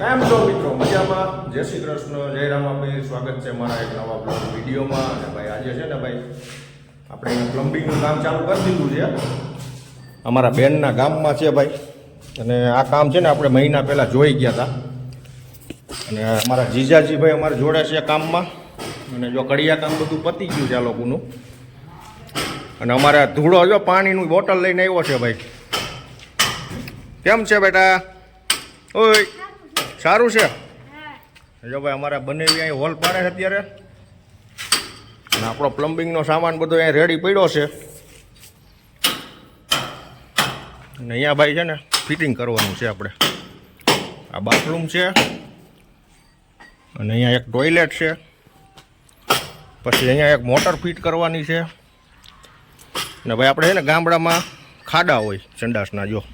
કેમ છો મિત્રો? મજામાં? જય શ્રી કૃષ્ણ, જય રામાભાઈ સ્વાગત છે મારા એક નવા બ્લોગ વિડીયોમાં. અને ભાઈ આજે છે ને ભાઈ, આપણે પ્લમ્બિંગનું કામ ચાલુ કરી દીધું છે. અમારા બેનના ગામમાં છે ભાઈ. અને આ કામ છે ને આપણે મહિના પહેલાં જોઈ ગયા હતા અને અમારા જીજાજી ભાઈ અમારે જોડે છે કામમાં. અને જો કડિયા કામ બધું પતી ગયું છે આ લોકોનું. અને અમારે ધૂળો જો પાણીનું બોટલ લઈને આવ્યો છે ભાઈ. કેમ છે બેટા? ઓય. સારું છે? જો ભાઈ, અમારા બંને અહીં હોલ પાડે છે અત્યારે. અને આપણો પ્લમ્બિંગનો સામાન બધો અહીં રેડી પડ્યો છે. અને અહીંયા ભાઈ છે ને ફિટિંગ કરવાનું છે આપણે. આ બાથરૂમ છે. અને અહીંયા એક ટોયલેટ છે. પછી અહીંયા એક મોટર ફિટ કરવાની છે. અને ભાઈ, આપણે છે ને ગામડામાં ખાડા હોય, સંડાસના જો.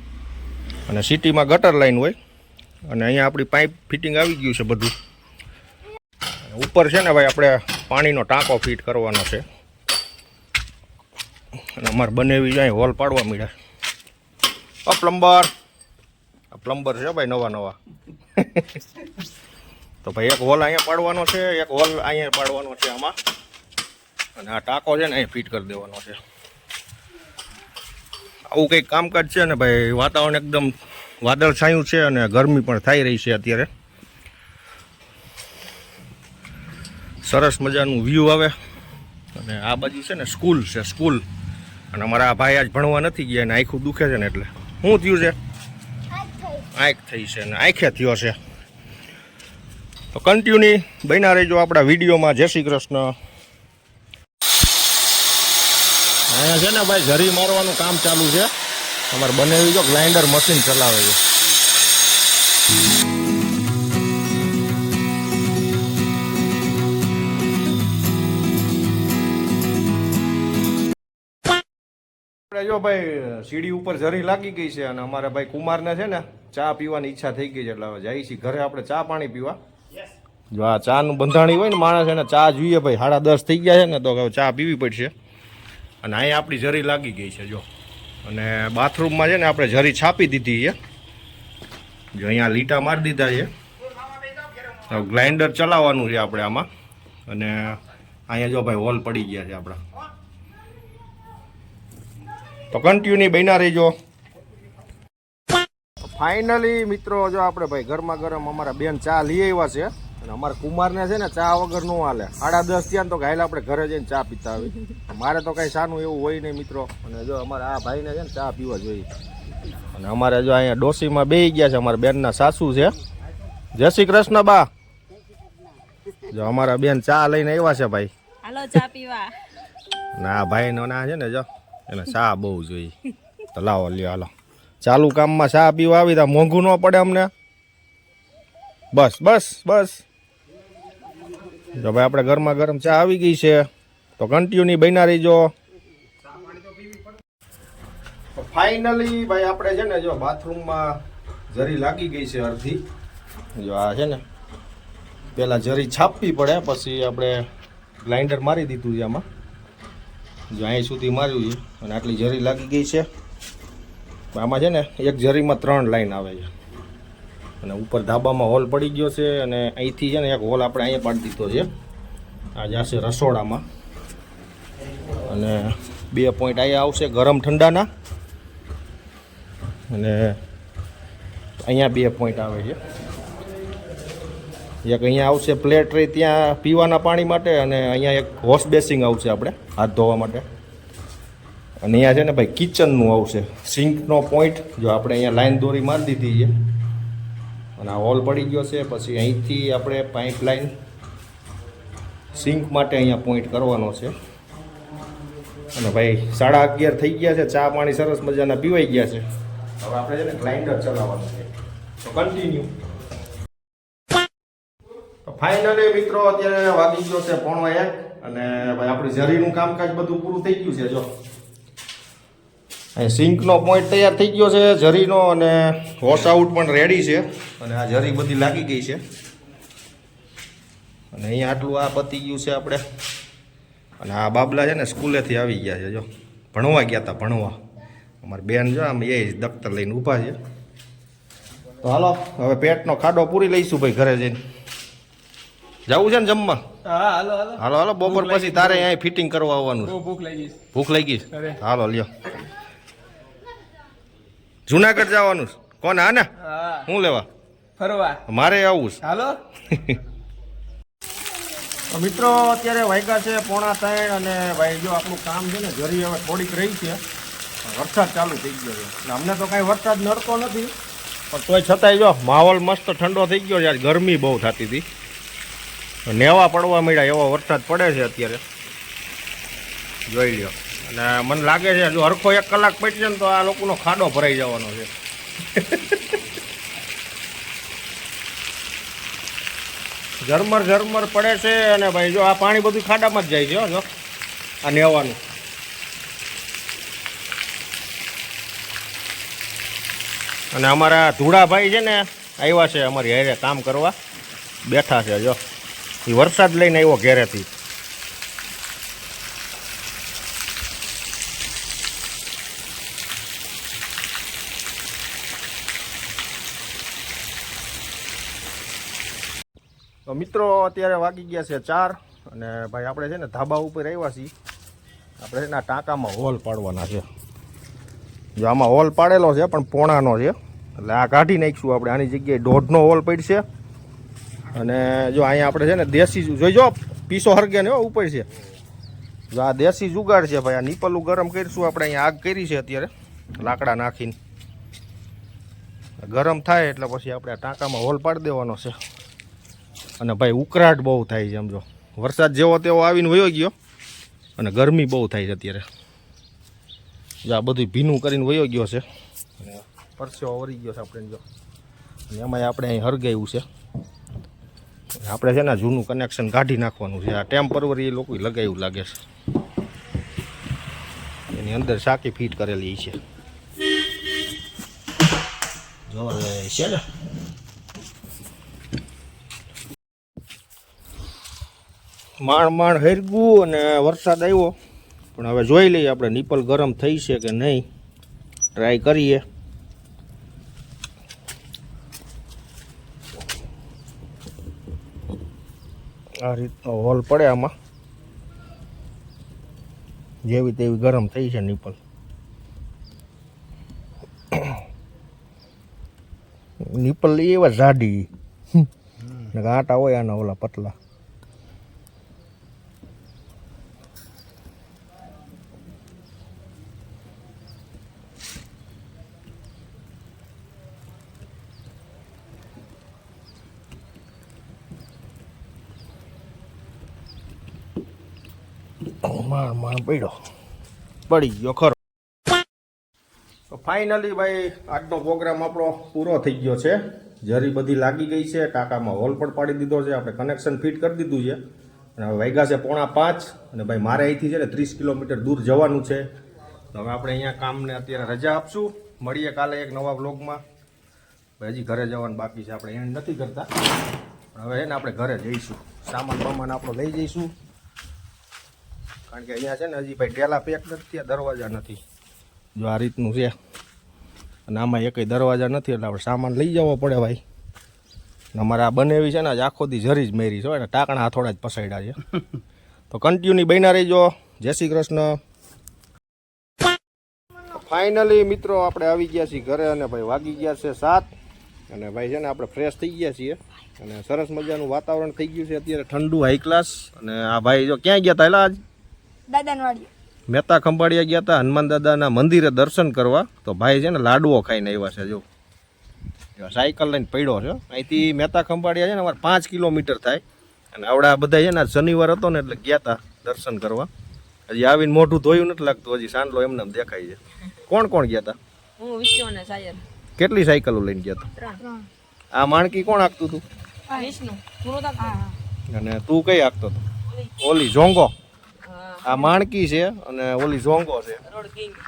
અને સિટીમાં ગટર લાઈન હોય. અને અહીંયા આપણી પાઇપ ફિટિંગ આવી ગયું છે બધું. ઉપર છે ને ભાઈ આપણે પાણીનો ટાંકો ફિટ કરવાનો છે. અને અમારે બનેવી જાય હોલ પાડવા મળ્યા આ પ્લમ્બર આ પ્લમ્બર છે ભાઈ નવા નવા. તો ભાઈ એક હોલ અહીંયા પાડવાનો છે, એક હોલ અહીંયા પાડવાનો છે આમાં. અને આ ટાંકો છે ને અહીંયા ફિટ કરી દેવાનો છે. આવું કંઈક કામકાજ છે ને ભાઈ, વાતાવરણ એકદમ વાદળ છાયું છે અને ગરમી પણ થઈ રહી છે અત્યારે. સરસ મજાનું વ્યૂ આવે. અને આ બાજુ છે ને સ્કૂલ છે સ્કૂલ અને અમારા આ ભાઈ આજ ભણવા નથી ગયા અને આખું દુખે છે ને એટલે. શું થયું છે? આંખ થઈ છે અને આંખે થયો છે. તો કન્ટિન્યુ બન્યા રહેજો આપણા વિડીયોમાં. જય શ્રી કૃષ્ણ. અહીંયા છે ને ભાઈ ઝરી મારવાનું કામ ચાલુ છે. અમારે બનેવી જો ગ્રાઇન્ડર મશીન ચલાવે છે. આપણે જો ભાઈ સીડી ઉપર જરી લાગી ગઈ છે અને અમારે ભાઈ કુમારને છે ને ચા પીવાની ઈચ્છા થઈ ગઈ છે એટલે હવે જઈએ છીએ ઘરે આપણે ચા પાણી પીવા. જો આ ચાનું બંધાણી હોય ને માણસ એને ચા જોઈએ ભાઈ સાડા દસ થઈ ગયા છે ને તો હવે ચા પીવી પડશે. અને અહીંયા આપણી જરી લાગી ગઈ છે જો. અને બાથરૂમમાં છે ને આપણે જરી છાપી દીધી છે. જો અહીંયા લીટા મારી દીધા છે. તો ગ્રાઇન્ડર ચલાવવાનું છે આપણે આમાં. અને અહીંયા જો ભાઈ હોલ પડી ગયા છે આપણા. તો કન્ટિન્યુ બન્યા રહીજો. ફાઇનલી મિત્રો, જો આપણે ભાઈ ગરમા ગરમ અમારા બેન ચા લઈ આવ્યા છે. અને અમારા કુમારને છે ને ચા વગર ન હાલે. સાડા દસ થયા તો ગાયલા આપણે ઘરે જઈને ચા પીતા આવી મારે તો કઈ સાનું એવું હોય નહીં મિત્રો. અને જો અમારા આ ભાઈને છે ને ચા પીવા જોઈએ. અને અમારે જો અહીંયા ડોસીમાં બેસી ગયા છે અમારા બેનના સાસુ છે. જય શ્રી કૃષ્ણ બા. જો અમારા બેન ચા લઈને આવ્યા છે ભાઈ. હાલો ચા પીવા. ના ભાઈ નો ના છે ને જો એને ચા બહુ જોઈએ. તો લાવો લ્યો હાલો. ચાલુ કામમાં ચા પીવા આવી તા. મોંઘું ન પડે અમને. બસ બસ બસ. જો ભાઈ, આપણે ગરમા ગરમ ચા આવી ગઈ છે, તો કન્ટિન્યુ બન્યા રહીજો. ફાઇનલી ભાઈ, આપણે છે ને જો બાથરૂમમાં જરી લાગી ગઈ છે અડધી. જો આ છે ને પહેલાં જરી છાપવી પડે, પછી આપણે ગ્લાઇન્ડર મારી દીધું છે આમાં. જો અહીં સુધી માર્યું છે, અને આટલી જરી લાગી ગઈ છે. આમાં છે ને, એક જરીમાં ત્રણ લાઈન આવે છે. અને ઉપર ધાબામાં હોલ પડી ગયો છે અને અહીંથી છે ને એક હોલ આપણે અહીંયા પાડી દીધો છે. આ જશે રસોડામાં. અને બે પોઈન્ટ અહીંયા આવશે ગરમ ઠંડાના. અને અહીંયા બે પોઈન્ટ આવે છે. એક અહીંયા આવશે પ્લેટ રહી ત્યાં પીવાના પાણી માટે અને અહીંયા એક વોશ બેસિંગ આવશે આપણે, હાથ ધોવા માટે. અને અહીંયા છે ને ભાઈ કિચનનું આવશે. સિંકનો પોઈન્ટ જો આપણે અહીંયા લાઈન દોરી મારી દીધી છે. અને આ હોલ પડી ગયો છે. પછી અહીંથી આપણે પાઇપલાઇન સિંક માટે અહીંયા પોઈન્ટ કરવાનો છે. અને ભાઈ સાડા અગિયાર થઈ ગયા છે. ચા પાણી સરસ મજાના પીવાઈ ગયા છે. હવે આપણે છે ને ગ્રાઇન્ડર ચલાવવાનું છે. તો કન્ટિન્યુ ફાઇનલી મિત્રો, અત્યારે વાગી ગયો છે પોણો એક. અને ભાઈ, આપણી ઝરીનું કામકાજ બધું પૂરું થઈ ગયું છે, જો. અહીં સિંકનો પોઈન્ટ તૈયાર થઈ ગયો છે જરીનો અને વોશ આઉટ પણ રેડી છે. અને આ જરી બધી લાગી ગઈ છે. અને અહીંયા આટલું આ પતી ગયું છે આપણે. અને આ બાબલા છે ને સ્કૂલેથી આવી ગયા છે જો. ભણવા ગયા હતા ભણવા. અમારી બેન જો આમ એ દફતર લઈને ઊભા છે. તો હાલો હવે પેટનો ખાડો પૂરી લઈશું ભાઈ ઘરે જઈને. જવું છે ને જમવા? હાલો હાલો. બપોર પછી તારે અહીંયા ફિટિંગ કરવા આવવાનું છે. ભૂખ લાગી ગઈ ભૂખ લાગી? હાલો લ્યો. જુનાગઢ જવાનું. કોને? હા. ને હું લેવા? ફરવા. મારે આવવું છે. હાલો. મિત્રો અત્યારે વાગ્યા છે પોણા ત્રણ અને ભાઈ જો આપણું કામ છે ને જરી હવે થોડીક રહી છે. વરસાદ ચાલુ થઈ ગયો છે. અમને તો કાંઈ વરસાદ નડતો નથી. પણ તોય છતાંય જો માહોલ મસ્ત ઠંડો થઈ ગયો છે. આજ ગરમી બહુ થતી હતી. નેવા પડવા મળ્યા એવો વરસાદ પડે છે અત્યારે. જોઈ લ્યો. અને મને લાગે છે, જો હરખો એક કલાક પડી જાય ને તો આ લોકોનો ખાડો ભરાઈ જવાનો છે. ઝરમર ઝરમર પડે છે અને ભાઈ જો આ પાણી બધું ખાડામાં જ જાય છે જો. આ નેવાનું. અને અમારા ધૂળાભાઈ છે ને, આવ્યા છે અમારી હારે કામ કરવા. બેઠા છે, જો. એ વરસાદ લઈને આવ્યો ઘેરેથી. તો મિત્રો, અત્યારે વાગી ગયા છે ચાર અને ભાઈ, આપણે છે ને ધાબા ઉપર આવ્યા છીએ. આપણે છે ને ટાંકામાં હોલ પાડવાના છે. જો આમાં હોલ પાડેલો છે, પણ પોણાનો છે. એટલે આ કાઢી નાખીશું આપણે. આની જગ્યાએ દોઢનો હોલ પડશે. અને જો અહીંયા આપણે છે ને દેશી જોઈજો પીસો હરગે ને ઉપર છે. જો આ દેશી જુગાડ છે ભાઈ, આ નીપલું ગરમ કરીશું આપણે. અહીંયા આગ કરી છે અત્યારે, લાકડા નાખીને. ગરમ થાય એટલે પછી આપણે ટાંકામાં હોલ પાડી દેવાનો છે. અને ભાઈ ઉકળાટ બહુ થાય છે સમજો વરસાદ જેવો તેવો આવીને વયો ગયો અને ગરમી બહુ થાય છે અત્યારે. આ બધું ભીનું કરીને વયો ગયો છે. અને પરસેવો વળી ગયો છે આપણે જો. અને એમાંય આપણે અહીં હરગાયું છે. આપણે છે ને જૂનું કનેક્શન કાઢી નાખવાનું છે. આ ટેમ્પરરી એ લોકો લગાવ્યું લાગે છે. એની અંદર સાકી ફિટ કરેલી છે. જો છે ને? માણ માણ હરગું અને વરસાદ આવ્યો. પણ હવે જોઈ લઈએ આપણે નિપલ ગરમ થઈ છે કે નહીં. ટ્રાય કરીએ. આ રીતનો હોલ પડે આમાં. જેવી તેવી ગરમ થઈ છે નિપલ. નિપલ એવા જાડી આટા હોય આના ઓલા પતલા. માણ માણ પડ્યો. પડી ગયો ખરો. તો ફાઇનલી ભાઈ, આજનો પ્રોગ્રામ આપણો પૂરો થઈ ગયો છે. જરી બધી લાગી ગઈ છે. ટાંકામાં હોલ પણ પાડી દીધો છે. આપણે કનેક્શન ફિટ કરી દીધું છે. અને હવે વાગ્યા છે પોણા પાંચ. અને ભાઈ, મારે અહીંથી છે ને ત્રીસ કિલોમીટર દૂર જવાનું છે. તો હવે આપણે અહીંયા કામને અત્યારે રજા આપશું. મળીએ કાલે એક નવા બ્લોગમાં હજી ઘરે જવાનું બાકી છે. આપણે એન્ડ નથી કરતા. હવે છે ને આપણે ઘરે જઈશું. સામાન બામાન આપણો લઈ જઈશું. કારણ કે અહીંયા છે ને હજી ભાઈ ડેલા પેક નથી દરવાજા નથી. જો આ રીતનું છે. અને આમાં એકેય દરવાજા નથી એટલે આપણે સામાન લઈ જવો પડે ભાઈ. અમારે આ બનેવી છે ને આજ આખો દી જરી જ મેરી છે ને ટાંકણા હાથોડા જ પસાડ્યા છે. તો કન્ટિન્યુ બન્યા રહીજો. જય શ્રી કૃષ્ણ. ફાઇનલી મિત્રો આપણે આવી ગયા છીએ ઘરે અને ભાઈ વાગી ગયા છે સાત. અને ભાઈ છે ને આપણે ફ્રેશ થઈ ગયા છીએ. અને સરસ મજાનું વાતાવરણ થઈ ગયું છે. અત્યારે ઠંડુ હાઈ ક્લાસ અને આ ભાઈ જો ક્યાં ગયા હતા એલા આજ? દાદાને મહેતા ખંભાળિયા ગયા હતા હનુમાન દાદાના મંદિરે દર્શન કરવા. તો ભાઈ છે ને લાડવો ખાઈને આવ્યા છે જો. સાયકલ લઈને પડ્યો છે. અહીંથી મહેતા ખંભાળિયા છે ને અમારે પાંચ કિલોમીટર થાય. અને આવડા બધા છે ને આજ શનિવાર હતો ને એટલે ગયા હતા દર્શન કરવા. હજી આવીને મોઢું ધોયું નથી લાગતું હજી સાંડલો એમને એમ દેખાય છે. કોણ કોણ ગયા હતા હું વિષ્ણુ અને સાયર કેટલી સાયકલો લઈને ગયા હતા આ માણકી કોણ આખતું હતું? વિષ્ણુ. અને તું કઈ આખતો હતો? ઓલી. હા આ માણકી છે અને ઓલી ઝોંગો છે.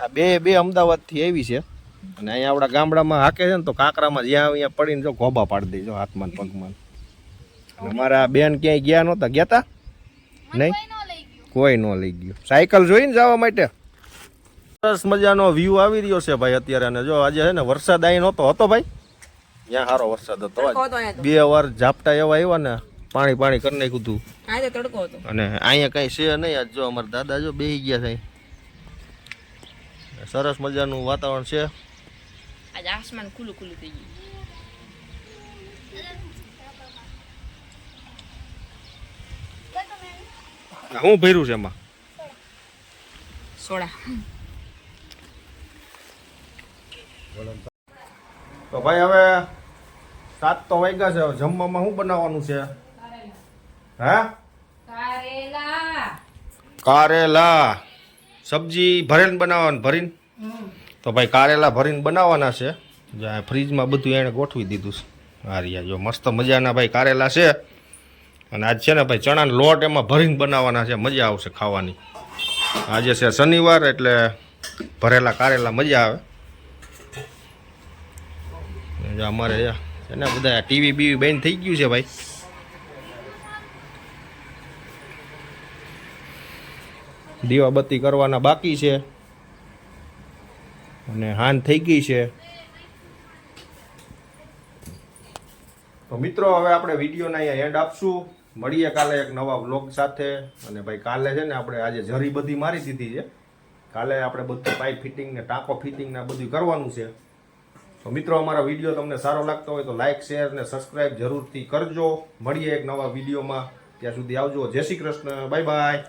આ બે બે અમદાવાદથી આવી છે. અને અહીંયા આપણા ગામડામાં હાકે છે ને તો કાંકરામાં જ્યાં અહીંયા પડીને જો ગોબા પાડી દેજો હાથમાં પગમાં. અને મારા બેન ક્યાંય ગયા નહોતા? ગયા તા નહીં? કોઈ ન લઈ ગયું. સાયકલ જોઈને જવા માટે. સરસ મજાનો વ્યૂ આવી રહ્યો છે ભાઈ અત્યારે. અને જો આજે છે ને વરસાદ અહીં નહોતો. હતો ભાઈ? ત્યાં સારો વરસાદ હતો. બે વાર ઝાપટા એવા આવ્યા ને. પાણી પાણી કરી નાખ્યું હતું હા તો તડકો હતો. અને અહીંયા કઈ છે નહીં આજ જો અમારા દાદા જો બેસી ગયા છે. સરસ મજાનું વાતાવરણ છે. આજે આસમાન ખુલ્લું ખુલ્લું થઈ ગયું. શું ભર્યું છે એમાં? સોડા. તો ભાઈ હવે સાત તો વાગ્યા છે જમવામાં શું બનાવવાનું છે? હે? કારેલા. સબ્જી ભરીને બનાવવાનું ભરીને? તો ભાઈ કારેલા ભરીને બનાવવાના છે. ફ્રીજમાં બધું એણે ગોઠવી દીધું છે. હારિયા જો મસ્ત મજાના ભાઈ કારેલા છે. અને આજ છે ને ભાઈ ચણાનો લોટ એમાં ભરીને બનાવવાના છે. મજા આવશે ખાવાની. આજે છે શનિવાર એટલે ભરેલા કારેલા મજા આવે. અમારે છે ને બધા ટીવી બીવી બેન થઈ ગયું છે ભાઈ. દીવાબત્તી કરવાના બાકી છે. અને હાન થઈ ગઈ છે. તો મિત્રો, હવે આપણે વિડીયોના અહીંયા એન્ડ આપશું. મળીએ કાલે એક નવા વ્લોગ સાથે. અને ભાઈ, કાલે છે ને આપણે આજે જરી બધી મારી દીધી છે. કાલે આપણે બધું પાઇપ ફિટિંગ ને ટાંકો ફિટિંગ ને બધું કરવાનું છે. તો મિત્રો, અમારા વીડિયો તમને સારો લાગતો હોય તો લાઇક શેર ને સબસ્ક્રાઇબ જરૂરથી કરજો. મળીએ એક નવા વિડીયોમાં. ત્યાં સુધી આવજો. જય શ્રી કૃષ્ણ. Bye bye